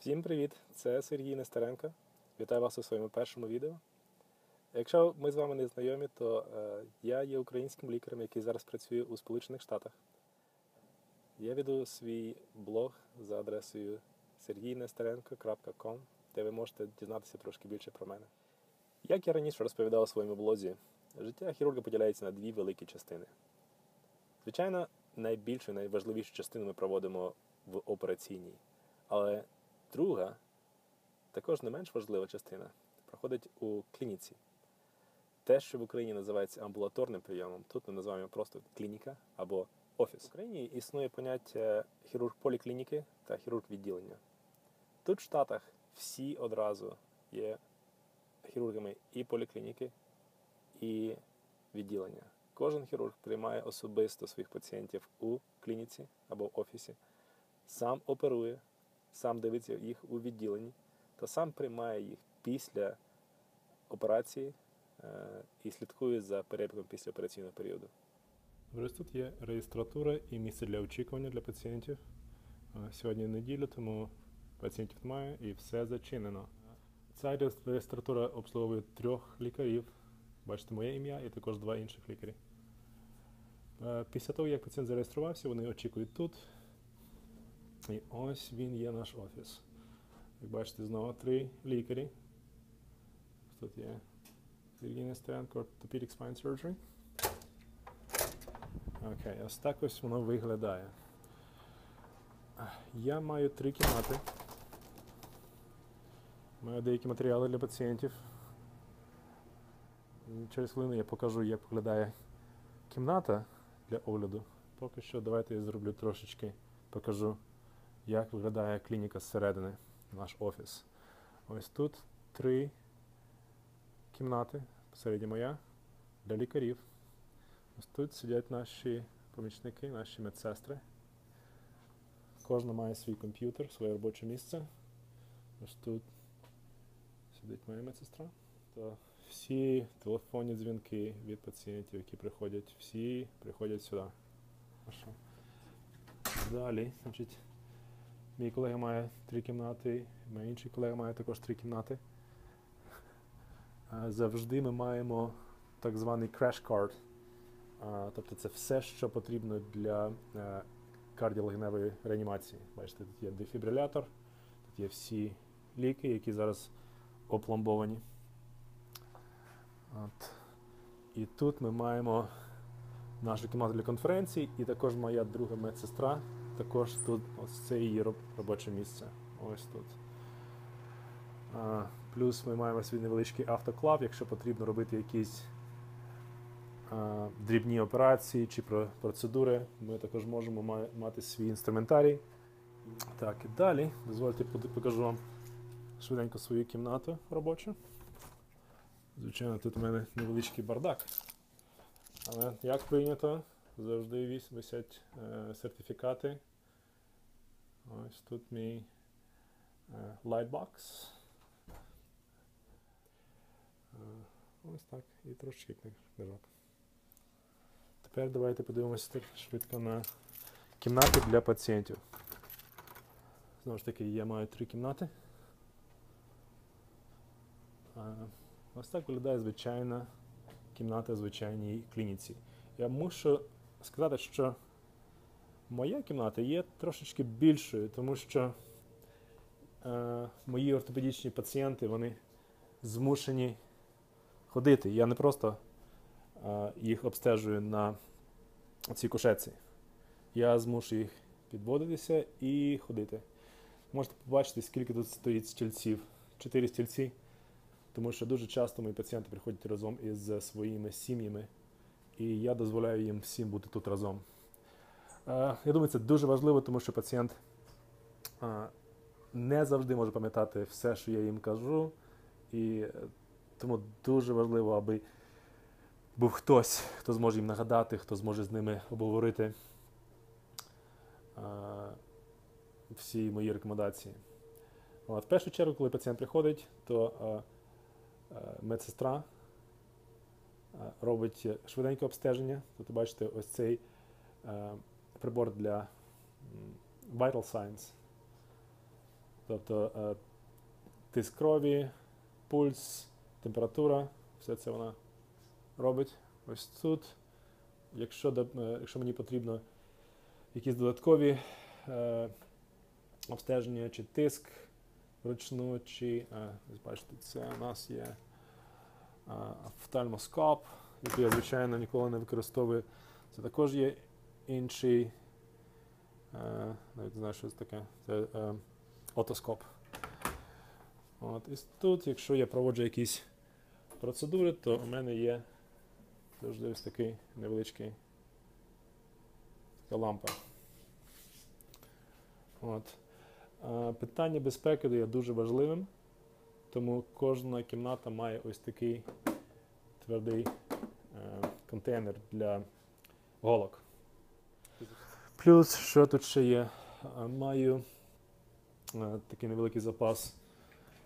Всім привіт! Це Сергій Нестеренко. Вітаю вас у своєму першому відео. Якщо ми з вами не знайомі, то е, я є українським лікарем, який зараз працює у Сполучених Штатах. Я веду свій блог за адресою sergійнестеренко.com, де ви можете дізнатися трошки більше про мене. Як я раніше розповідав у своєму блозі, життя хірурга поділяється на дві великі частини. Звичайно, найбільшу, найважливішу частину ми проводимо в операційній. Але друга, також не менш важлива частина, проходить у клініці. Те, що в Україні називається амбулаторним прийомом, тут ми називаємо просто клініка або офіс. В Україні існує поняття хірург поліклініки та хірург відділення. Тут в Штатах всі одразу є хірургами і поліклініки, і відділення. Кожен хірург приймає особисто своїх пацієнтів у клініці або в офісі, сам оперує, сам дивиться їх у відділенні та сам приймає їх після операції е, і слідкує за перебігом післяопераційного періоду. Ось тут є реєстратура і місце для очікування для пацієнтів. Е, Сьогодні неділя, тому пацієнтів немає і все зачинено. Ця реєстратура обслуговує трьох лікарів. Бачите моє ім'я і також два інших лікарі. Е, Після того, як пацієнт зареєструвався, вони очікують тут. І ось він є наш офіс. Як бачите, знову три лікарі. Тут є Сергій Нестеренко, Orthopedic Spine Surgery. Окей, ось так ось воно виглядає. Я маю три кімнати. Маю деякі матеріали для пацієнтів. Через хвилину я покажу, як виглядає кімната для огляду. Поки що давайте я зроблю трошечки, покажу, як виглядає клініка зсередини, наш офіс. Ось тут три кімнати, посередні моя, для лікарів. Ось тут сидять наші помічники, наші медсестри. Кожна має свій комп'ютер, своє робоче місце. Ось тут сидить моя медсестра. То всі телефонні дзвінки від пацієнтів, які приходять, всі приходять сюди. Далі, значить, мій колега має три кімнати, мій інший колега має також три кімнати. Завжди ми маємо так званий crash card. Тобто це все, що потрібно для е, кардіологеневої реанімації. Бачите, тут є дефібрилятор, тут є всі ліки, які зараз опломбовані. От. І тут ми маємо нашу кімнату для конференцій, і також моя друга медсестра. Також тут ось це її робоче місце. Ось тут. А, плюс ми маємо свій невеличкий автоклав, якщо потрібно робити якісь а, дрібні операції чи про- процедури, ми також можемо мати свій інструментарій. Так, і далі, дозвольте покажу вам швиденько свою кімнату робочу. Звичайно, тут у мене невеличкий бардак. Але як прийнято, завжди висять е, сертифікати. Ось тут мій е, lightbox. Е, ось так. І трошечки книжок. Тепер давайте подивимося швидко на кімнати для пацієнтів. Знову ж таки, я маю три кімнати. Ось так виглядає звичайна кімната звичайній клініці. Я мушу сказати, що моя кімната є трошечки більшою, тому що е, мої ортопедичні пацієнти вони змушені ходити. Я не просто е, їх обстежую на цій кушетці. Я змушую їх підводитися і ходити. Можете побачити, скільки тут стоїть стільців. Чотири стільці. Тому що дуже часто мої пацієнти приходять разом із своїми сім'ями, і я дозволяю їм всім бути тут разом. Е, Я думаю, це дуже важливо, тому що пацієнт е, не завжди може пам'ятати все, що я їм кажу, і е, тому дуже важливо, аби був хтось, хто зможе їм нагадати, хто зможе з ними обговорити всі мої рекомендації. От, в першу чергу, коли пацієнт приходить, то медсестра робить швиденьке обстеження. Тут бачите ось цей е, прибор для Vital Signs. Тобто е, тиск крові, пульс, температура, все це вона робить. Ось тут. Якщо, е, якщо мені потрібно якісь додаткові е, обстеження, чи тиск вручну, чи е, бачите, це у нас є е, офтальмоскоп, який я, звичайно, ніколи не використовую. Це також є інший, е, навіть не знаю, що це таке. Це е, отоскоп. От, і тут, якщо я проводжу якісь процедури, то у мене є завжди ось такий невеличкий така лампа. От. Питання безпеки є дуже важливим, тому кожна кімната має ось такий твердий е, контейнер для голок. Плюс, що тут ще є? Е, Маю е, такий невеликий запас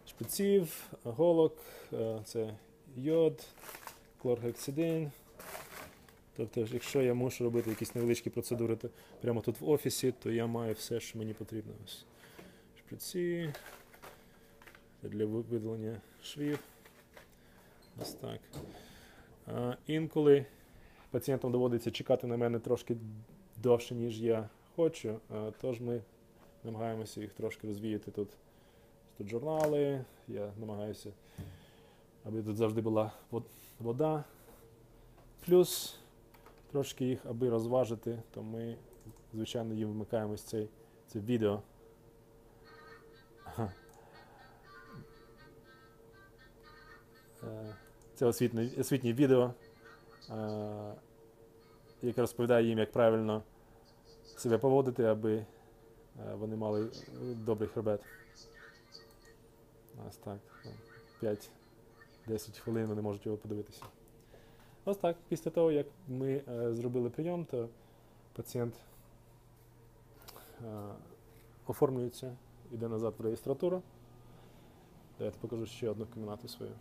шпиців, голок, це йод, клоргексидин. Тобто, якщо я мушу робити якісь невеличкі процедури прямо тут в офісі, то я маю все, що мені потрібно. Ось шприці для ви- видалення швів. Ось так. Інколи пацієнтам доводиться чекати на мене трошки довше, ніж я хочу, тож ми намагаємося їх трошки розвіяти тут. Тут журнали, я намагаюся, аби тут завжди була вода. Плюс трошки їх, аби розважити, то ми, звичайно, їм вмикаємо цей, це відео. Це освітне, освітнє відео, е, яке розповідає їм, як правильно себе поводити, аби е, вони мали е, добрий хребет. Ось так. 5-10 хвилин вони можуть його подивитися. Ось так. Після того, як ми е, зробили прийом, то пацієнт е, оформлюється, йде назад в реєстратуру. Давайте покажу ще одну кімнату свою.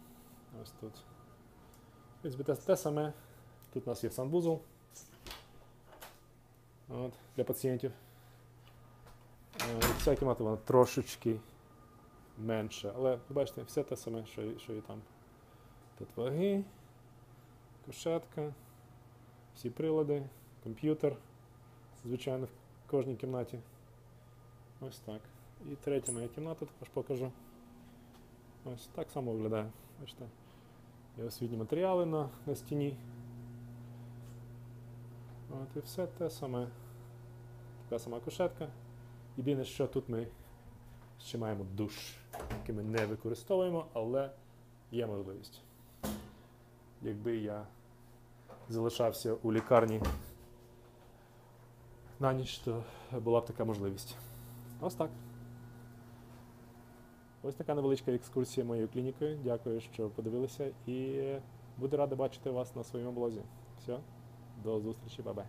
Ось тут. В принципі, те, те саме. Тут у нас є санвузол От, для пацієнтів. Ця кімната вона трошечки менше, але бачите, все те саме, що, і- що і там. Тут ваги, кушетка, всі прилади, комп'ютер, звичайно, в кожній кімнаті. Ось так. І третя моя кімната також покажу. Ось так само виглядає. Бачите. Є освітні матеріали на, на стіні. От і все те саме. Така сама кушетка. Єдине, що тут ми ще маємо душ, який ми не використовуємо, але є можливість. Якби я залишався у лікарні на ніч, то була б така можливість. Ось так. Ось така невеличка екскурсія моєю клінікою. Дякую, що подивилися, і буду радий бачити вас на своєму блозі. Все, до зустрічі, бай-бай.